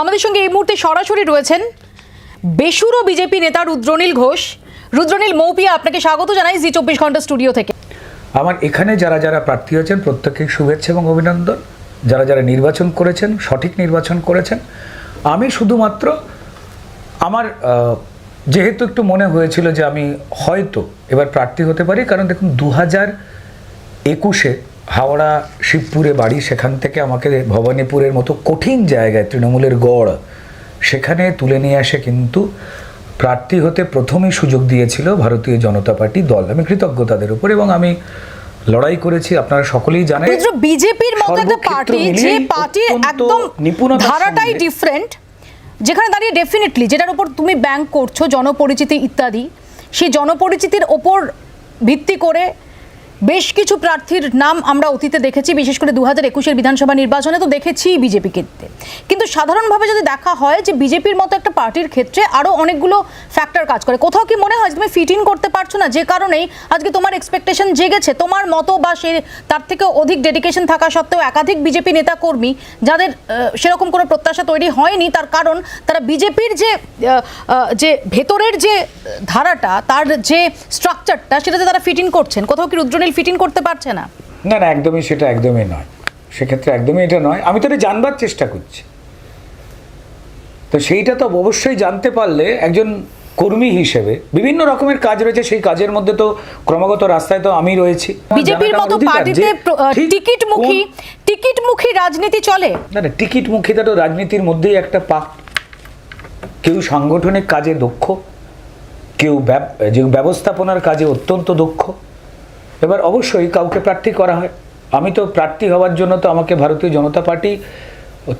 আমাদের সঙ্গে এই মুহূর্তে সরাসরি রয়েছেন বেসুরো বিজেপি নেতা রুদ্রনীল ঘোষ। রুদ্রনীল, মৌপিয়া, আপনাকে স্বাগত জানাই জি চব্বিশ ঘণ্টা স্টুডিও থেকে। আমার এখানে যারা যারা প্রার্থী হয়েছেন, প্রত্যেককে শুভেচ্ছা এবং অভিনন্দন। যারা যারা নির্বাচন করেছেন, সঠিক নির্বাচন করেছেন, আমি শুধুমাত্র আমার যেহেতু একটু মনে হয়েছিল যে আমি হয়তো এবার প্রার্থী হতে পারি, কারণ দেখুন দু হাজার একুশে হাওড়া শিবপুরে বাড়ি সেখান থেকে আমাকে ভবানীপুরের মতো কঠিন জায়গায় তৃণমূলের গড় সেখানে তুলে নিয়ে আসে কিন্তু প্রার্থী হতে প্রথমেই সুযোগ দিয়েছিল ভারতীয় জনতা পার্টি দল। আমি কৃতজ্ঞ তাদের উপর এবং আমি লড়াই করেছি আপনারা সকলেই জানেন। বিজেপির মতো একটা পার্টি যে পার্টির একদম ধারাটাই ডিফারেন্ট যেখানে দাঁড়িয়ে ডেফিনেটলি যেটার উপর তুমি ব্যাংক করছ জনপরিচিতি ইত্যাদি সেই জনপরিচিতির ওপর ভিত্তি করে বেশ কিছু প্রার্থীর নাম আমরা অতীতে দেখেছি, বিশেষ করে দু হাজার একুশের বিধানসভা নির্বাচনে তো দেখেছি বিজেপিকে কিন্তু সাধারণভাবে যদি দেখা হয় যে বিজেপির মতো একটা পার্টির ক্ষেত্রে আরও অনেকগুলো ফ্যাক্টর কাজ করে, কোথাও কি মনে হয় তুমি ফিট ইন করতে পারছ না? যে কারণেই আজকে তোমার এক্সপেকটেশন জেগেছে, তোমার মতো বা সে তার থেকে অধিক ডেডিকেশন থাকা সত্ত্বেও একাধিক বিজেপি নেতা কর্মী যাদের সেরকম কোনো প্রত্যাশা তৈরি হয়নি, তার কারণ তারা বিজেপির যে যে ভেতরের যে ধারাটা, তার যে স্ট্রাকচারটা সেটাতে তারা ফিট ইন করছেন। কোথাও কি রুদ্রনীল ফিট ইন করতে পারছে না। না না একদমই সেটা একদমই নয়। সেক্ষেত্রে একদমই এটা নয়। আমি তো এটা জানবার চেষ্টা করছি। তো সেইটা তো অবশ্যই জানতে পারলে একজন কর্মী হিসেবে বিভিন্ন রকমের কাজ রয়েছে সেই কাজের মধ্যে তো ক্রমাগত রাস্তায় তো আমি রয়েছি। বিজেপির মতো পার্টিতে টিকিটমুখী টিকিটমুখী রাজনীতি চলে? না না টিকিট মুখিতা তো রাজনীতির মধ্যেই একটা পাক কেউ সাংগঠনিক কাজে দক্ষ কেউ যে ব্যবস্থাপনার কাজে অত্যন্ত দক্ষ। এবার অবশ্যই কাউকে প্রার্থী করা হয়। আমি তো প্রার্থী হওয়ার জন্য তো আমাকে ভারতীয় জনতা পার্টি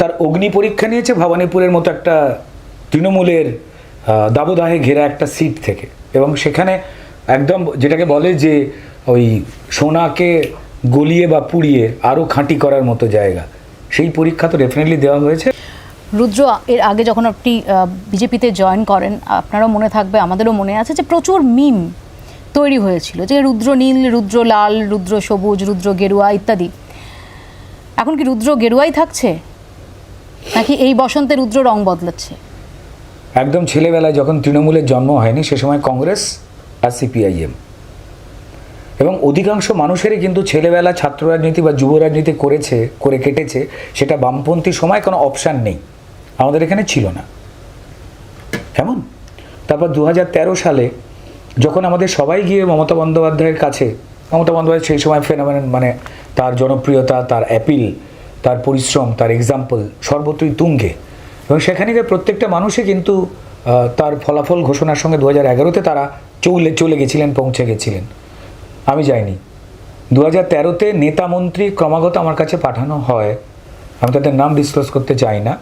তার অগ্নি পরীক্ষা নিয়েছে, ভবানীপুরের মতো একটা তৃণমূলের দাবদাহে ঘেরা একটা সিট থেকে। এবং সেখানে একদম যেটাকে বলে যে ওই সোনাকে গলিয়ে বা পুড়িয়ে আরও খাঁটি করার মতো জায়গা। সেই পরীক্ষা তো ডেফিনেটলি দেওয়া হয়েছে। রুদ্র, এর আগে যখন আপনি বিজেপিতে জয়েন করেন, আপনারও মনে থাকবে, আমাদেরও মনে আছে যে প্রচুর মিম তৈরি হয়েছিল, যে রুদ্র নীল, রুদ্র লাল, রুদ্র সবুজ, রুদ্র গেরুয়া ইত্যাদি। এখন কি রুদ্র গেরুয়াই থাকছে? নাকি এই বসন্তে রুদ্র রং বদলাচ্ছে? একদম ছেলেবেলায় যখন তৃণমূলের জন্ম হয়নি, সে সময় কংগ্রেস আর সিপিআইএম। এবং অধিকাংশ মানুষেরই কিন্তু ছেলেবেলা ছাত্র রাজনীতি বা যুব রাজনীতি করেছে, করে কেটেছে, সেটা বামপন্থী সময় কোনো অপশান নেই। আমাদের এখানে ছিল না। কেমন? তারপর দু হাজার তেরো সালে যখন আমাদের সবাই গিয়ে মমতা বন্দ্যোপাধ্যায়ের কাছে, মমতা বন্দ্যোপাধ্যায় সেই সময় ফেনামেন মানে তার জনপ্রিয়তা, তার অ্যাপিল তার পরিশ্রম, তার এক্সাম্পল সর্বত্রই তুঙ্গে। এবং সেখানে গিয়ে প্রত্যেকটা মানুষই কিন্তু তার ফলাফল ঘোষণার সঙ্গে দু হাজার এগারোতে তারা চলে চলে গেছিলেন, পৌঁছে গেছিলেন। আমি যাইনি। দু হাজার তেরোতে নেতা মন্ত্রী ক্রমাগত আমার কাছে পাঠানো হয়। আমি তাদের নাম ডিসক্লোজ করতে চাই না।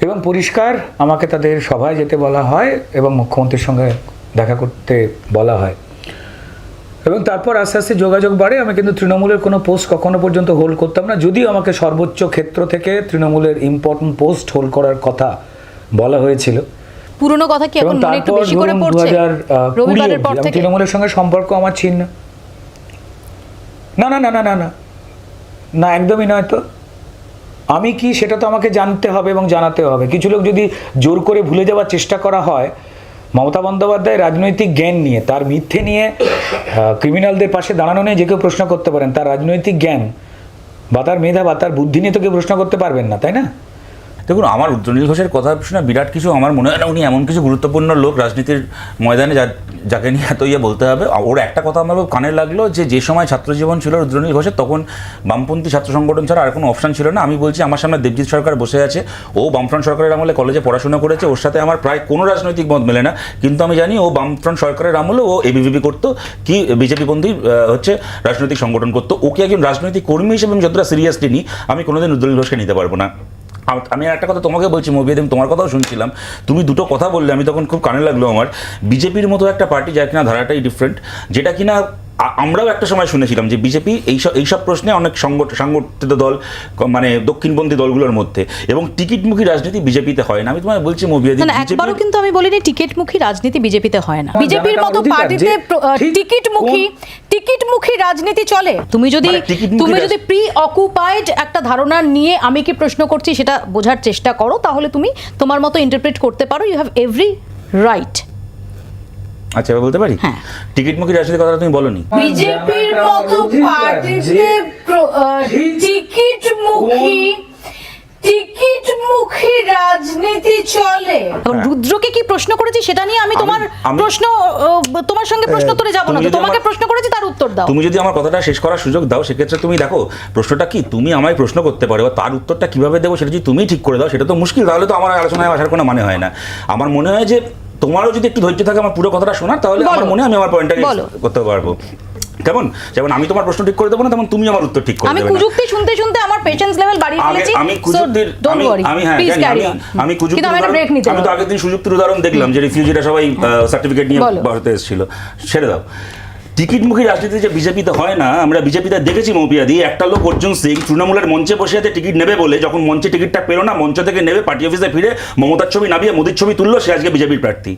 এবং পরিষ্কার আমাকে তাদের সভায় যেতে বলা হয় এবং মুখ্যমন্ত্রীর সঙ্গে দেখা করতে বলা হয়। এবং তারপর আস্তে আস্তে যোগাযোগ বাড়ে। আমি কিন্তু তৃণমূলের কোনো পোস্ট কখনো পর্যন্ত হোল্ড করতাম না। যদিও আমাকে সর্বোচ্চ ক্ষেত্র থেকে তৃণমূলের ইম্পর্টেন্ট পোস্ট হোল্ড করার কথা বলা হয়েছিল। পুরনো কথা কি এখন মনে একটু বেশি করে পড়ছে? রবিবারের পর থেকে? তৃণমূলের সঙ্গে সম্পর্ক আমার ছিন্ন। না না না না না না। না একদমই নয় তো। আমি কি সেটা তো আমাকে জানতে হবে এবং জানাতে হবে। কিছু লোক যদি জোর করে ভুলে যাওয়ার চেষ্টা করা হয় মমতা বন্দ্যোপাধ্যায় রাজনৈতিক জ্ঞান নিয়ে, তার মিথ্যে নিয়ে ক্রিমিনালদের পাশে দাঁড়ানো নিয়ে যে কেউ প্রশ্ন করতে পারেন, তার রাজনৈতিক জ্ঞান বা তার মেধা বা তার বুদ্ধি নিয়ে তো কেউ প্রশ্ন করতে পারবেন না, তাই না? দেখুন, আমার রুদ্রনীল ঘোষের কথা শুনে বিরাট কিছু আমার মনে হয় না উনি এমন কিছু গুরুত্বপূর্ণ লোক রাজনীতির ময়দানে যা যাকে নিয়ে এত ইয়ে বলতে হবে। ওর একটা কথা আমার কানে লাগল যে যে সময় ছাত্রজীবন ছিল রুদ্রনীল ঘোষের, তখন বামপন্থী ছাত্র সংগঠন ছাড়া আর কোনো অপশন ছিল না। আমি বলছি, আমার সামনে দেবজিৎ সরকার বসে আছে। ও বামফ্রন্ট সরকারের আমলে কলেজে পড়াশোনা করেছে। ওর সাথে আমার প্রায় কোনো রাজনৈতিক মত মেলে না। কিন্তু আমি জানি ও বামফ্রন্ট সরকারের আমলে ও এবিভিপি করতো, কি বিজেপি বন্ধী হচ্ছে রাজনৈতিক সংগঠন করতো। ওকে একজন রাজনৈতিক কর্মী হিসেবে আমি যতটা সিরিয়াসলি নিই আমি কোনোদিন রুদ্রনীল ঘোষকে নিতে পারব না। আম- একটা কথা তোমাকে বলছি মুভিয়ে তোমার কথাও শুনছিলাম। তুমি দুটো কথা বললে আমি তখন খুব কানে লাগল আমার। বিজেপির মতো একটা পার্টি যার কিনা ধারাটাই ডিফারেন্ট যেটা কিনা আমরাও একটা সময় শুনেছিলাম যে বিজেপি এইসব এইসব প্রশ্নে অনেক সংগঠ- সংগঠিত দল মানে দক্ষিণপন্থী দলগুলোর মধ্যে। এবং টিকিটমুখী রাজনীতি বিজেপিতে হয় না। আমি তোমায় বলছি না, একবারও কিন্তু আমি বলিনি টিকিটমুখী রাজনীতি বিজেপিতে হয় না। বিজেপির মতো পার্টিতে যে টিকিটমুখী টিকিটমুখী রাজনীতি চলে? তুমি যদি মানে তুমি যদি প্রি অকুপাইড একটা ধারণা নিয়ে আমি কি প্রশ্ন করছি সেটা বোঝার চেষ্টা করো তাহলে তুমি তোমার মতো ইন্টারপ্রেট করতে পারো। ইউ হ্যাভ এভরি রাইট আচ্ছা এবার বলতে পারি? হ্যাঁ। টিকিটমুখী রাজনীতির কথাটা তুমি বলনি? বিজেপির মতো পার্টিতে টিকিটমুখী টিকিটমুখী রাজনীতি চলে। রুদ্রকে কি প্রশ্ন করেছি সেটা নিয়ে আমি তোমার আমি- প্রশ্ন তোমার সঙ্গে প্রশ্নোত্তরে যাব না যদি তোমাকে আমার- প্রশ্ন করেছি তার উত্তর দাও। তুমি যদি আমার কথাটা শেষ করার সুযোগ দাও সেক্ষেত্রে তুমি দেখো প্রশ্নটা কি? তুমি আমায় প্রশ্ন করতে পারো তার উত্তরটা কীভাবে দেবো সেটা যদি তুমি ঠিক করে দাও সেটা তো মুশকিল তাহলে তো আমার আলোচনায় আসার কোনো মানে হয় না। আমার মনে হয় যে তোমারও যদি একটু ধৈর্য থাকে আমার পুরো কথাটা শোনার তাহলে আমার মনে হয় আমি আমার পয়েন্টটাকে। করতে পারব। কেমন? যেমন আমি তোমার প্রশ্ন ঠিক করে দেবো না তেমন তুমি আমার উত্তর ঠিক করে আমি দেবে আমি কুযুক্তি শুনতে শুনতে আমার পেশেন্স লেভেল বাড়িয়ে ফেলেছি আমি কুযুক্তির আমি আমি হ্যাঁ জানি, আমি অন কুযুক্তির কিন্তু আমি ব্রেক নিতে আমি তো। আগের দিন সুযুক্তির উদাহরণ দেখলাম যে রিফিউজিরা সবাই সার্টিফিকেট নিয়ে ভারতে এসেছিল। ছেড়ে দাও। টিকিটমুখী রাজনীতি যে বিজেপিতে হয় না, আমরা বিজেপিতে দেখেছি মৌপিয়াদি একটা লোক অর্জুন সিং তৃণমূলের মঞ্চে বসে আছে টিকিট নেবে বলে যখন মঞ্চে টিকিটটা পেল না, মঞ্চ থেকে নেবে পার্টি অফিসে ফিরে মমতার ছবি নামিয়ে মোদির ছবি তুললো, সে আজকে বিজেপির প্রার্থী।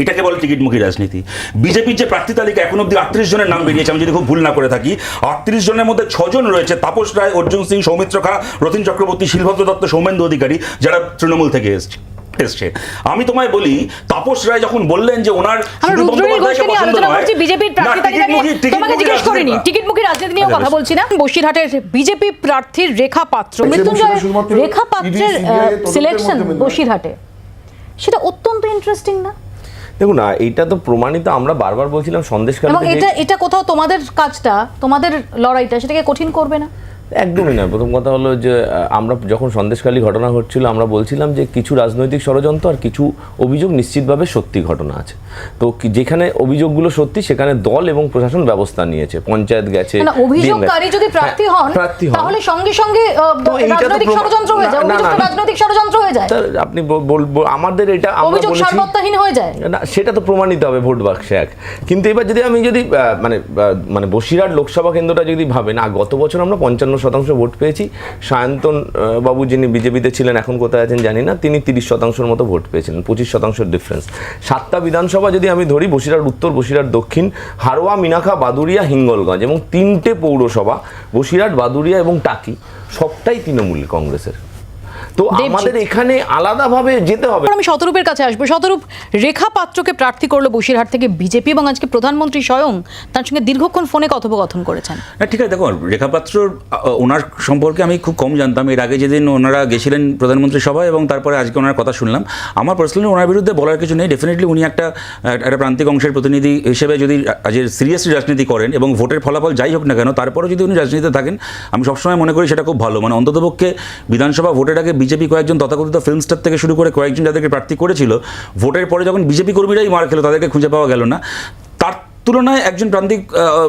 এটাকে বলে টিকিটমুখী রাজনীতি। বিজেপির যে প্রার্থী তালিকা এখন অব্দি আটত্রিশ জনের নাম বেরিয়েছে, আমি যদি খুব ভুল না করে থাকি, আটত্রিশ জনের মধ্যে ছজন রয়েছে তাপস রায়, অর্জুন সিং, সৌমিত্র খা, রতিন চক্রবর্তী, শিলভদ্র দত্ত, সৌমেন্দু অধিকারী, যারা তৃণমূল থেকে এসছে। এসছে। আমি তোমায় বলি তাপস রায় যখন বললেন যে ওনার নিয়ে নয়, নিয়ে। টিকিটমুখী- রাজনীতি- নিয়েও আচ্ছা, কথা বলছি না বসিরহাটের বিজেপি প্রার্থীর রেখা পাত্র মৃত্যুঞ্জয় রেখা পাত্রের সিলেকশন বসিরহাটে। সেটা অত্যন্ত ইন্টারেস্টিং না? দেখুন না এইটা তো প্রমাণিত আমরা বারবার বলছিলাম সন্দেশকালে এটা এটা কোথাও তোমাদের কাজটা তোমাদের লড়াইটা সেটাকে কঠিন করবে না? একদমই না। প্রথম কথা হলো যে আমরা যখন সন্দেশকালী ঘটনা ঘটছিল আমরা বলছিলাম যে কিছু রাজনৈতিক ষড়যন্ত্র আর কিছু অভিযোগ নিশ্চিতভাবে সত্যি ঘটনা আছে। তো যেখানে অভিযোগগুলো সত্যি সেখানে দল এবং প্রশাসন ব্যবস্থা নিয়েছে। পঞ্চায়েত গেছে না অভিযোগকারী যদি প্রার্থী হ্যাঁ, হন প্রার্থী হন। তাহলে সঙ্গে সঙ্গে রাজনৈতিক ষড়যন্ত্র হয়ে যায়। রাজনৈতিক ষড়যন্ত্র হয়ে যায়। আপনি বল- বল- বল- আমাদের এটা আমরা বলেছি হয়ে যায়। না সেটা তো প্রমাণিত হবে ভোট বাক্সে এক। কিন্তু এবার যদি আমি যদি মানে মানে বসিরহাট লোকসভা কেন্দ্রটা যদি ভাবে না গত বছর আমরা পঞ্চান্ন শতাংশ ভোট পেয়েছি। সায়ন্তন বাবু যিনি বিজেপিতে ছিলেন, এখন কোথায় আছেন জানি না, তিনি তিরিশ শতাংশের মতো ভোট পেয়েছিলেন, পঁচিশ শতাংশের ডিফারেন্স সাতটা বিধানসভা যদি আমি ধরি, বসিরহাট উত্তর, বসিরহাট দক্ষিণ, হারোয়া মিনাখা বাদুরিয়া হিঙ্গলগঞ্জ এবং তিনটে পৌরসভা, বসিরহাট বাদুরিয়া এবং টাকি, সবটাই তৃণমূল কংগ্রেসের। তো আমাদের এখানে আলাদাভাবে যেতে হবে। আমি শতরূপের কাছে আসব। শতরূপ রেখা পাত্রকে প্রার্থী করল বসিরহাট থেকে বিজেপি এবং আজকে প্রধানমন্ত্রী স্বয়ং তার সঙ্গে দীর্ঘক্ষণ ফোনে কথোপকথন করেছেন। না ঠিক আছে দেখো রেখাপাত্র ওনার সম্পর্কে আমি খুব কম জানতাম। এর আগে যেদিন ওনারা গেছিলেন প্রধানমন্ত্রী সভায় এবং তারপরে আজকে ওনার কথা শুনলাম আমার পার্সোনালি ওনার বিরুদ্ধে বলার কিছু নেই। ডেফিনেটলি উনি একটা একটা প্রান্তিক অংশের প্রতিনিধি হিসেবে যদি আজের সিরিয়াসলি রাজনীতি করেন এবং ভোটের ফলাফল যাই হোক না কেন তারপরেও যদি উনি রাজনীতিতে থাকেন আমি সবসময় মনে করি সেটা খুব ভালো। মানে অন্ততপক্ষে বিধানসভা ভোটের আগে বিজেপি কয়েকজন তথাকথিত ফিল্ম স্টার থেকে শুরু করে কয়েকজন যাদেরকে প্রার্থী করেছিল, ভোটের পরে যখন বিজেপি কর্মীরাই মার খেলো, তাদেরকে খুঁজে পাওয়া গেল না। তার তুলনায় একজন প্রান্তিক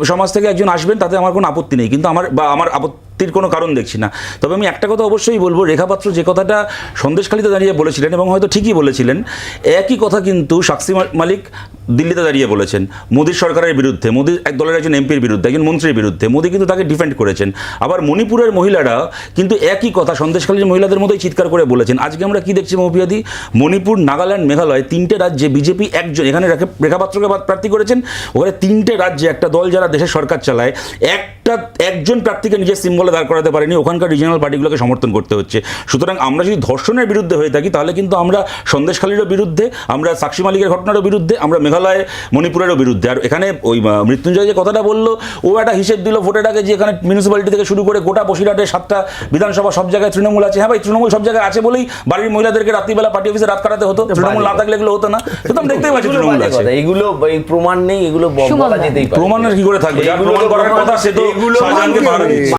সমাজ থেকে একজন আসবেন, তাতে আমার কোনো আপত্তি নেই। কিন্তু আমার বা আমার আপত্তির কোনো কারণ দেখছি না। তবে আমি একটা কথা অবশ্যই বলব রেখাপাত্র যে কথাটা সন্দেশখালিতে দাঁড়িয়ে বলেছিলেন এবং হয়তো ঠিকই বলেছিলেন, একই কথা কিন্তু সাক্ষী মালিক দিল্লিতে দাঁড়িয়ে বলেছেন, মোদীর সরকারের বিরুদ্ধে মোদীর এক দলের একজন এমপির বিরুদ্ধে, একজন মন্ত্রীর বিরুদ্ধে, মোদী কিন্তু তাকে ডিফেন্ড করেছেন। আবার মণিপুরের মহিলারা কিন্তু একই কথা সন্দেশখালীর মহিলাদের মতোই চিৎকার করে বলেছেন। আজকে আমরা কি দেখছি মৌপিয়াদি মণিপুর, নাগাল্যান্ড, মেঘালয় তিনটে রাজ্যে বিজেপি একজন, এখানে রেখাপাত্রকে প্রার্থী করেছেন। ওখানে তিনটে রাজ্যে একটা দল যারা দেশের সরকার চালায়, একটা একজন প্রার্থীকে নিজের সিম্বলে দাঁড় করাতে পারেনি ওখানকার রিজিনাল পার্টিগুলোকে সমর্থন করতে হচ্ছে। সুতরাং আমরা যদি ধর্ষণের বিরুদ্ধে হয়ে থাকি তাহলে কিন্তু আমরা সন্দেশখালীরও বিরুদ্ধে আমরা সাক্ষী মালিকের ঘটনারও বিরুদ্ধে আমরা মেঘালয় মণিপুরেরও বিরুদ্ধে। আর এখানে ওই মৃত্যুঞ্জয় যে কথাটা বলল ও একটা হিসেব দিল ভোটের আগে যে এখানে মিউনিসিপ্যালিটি থেকে শুরু করে গোটা বসিরহাটের সাতটা বিধানসভা সব জায়গায় তৃণমূল আছে। হ্যাঁ ভাই তৃণমূল সব জায়গায় আছে বলেই বাড়ির মহিলাদেরকে রাত্রিবেলা পার্টি অফিসে রাত কাটাতে হতো। তৃণমূল না থাকলে এগুলো হতো না। কিন্তু আমি দেখতেই পাচ্ছি এগুলো তৃণমূল আছে। এগুলো প্রমাণ নেই এগুলো ব- সুমন বলা যেতেই পারে। প্রমাণ কি করে থাকবে? যার প্রমাণ করার কথা সে তো শাহজাহানকে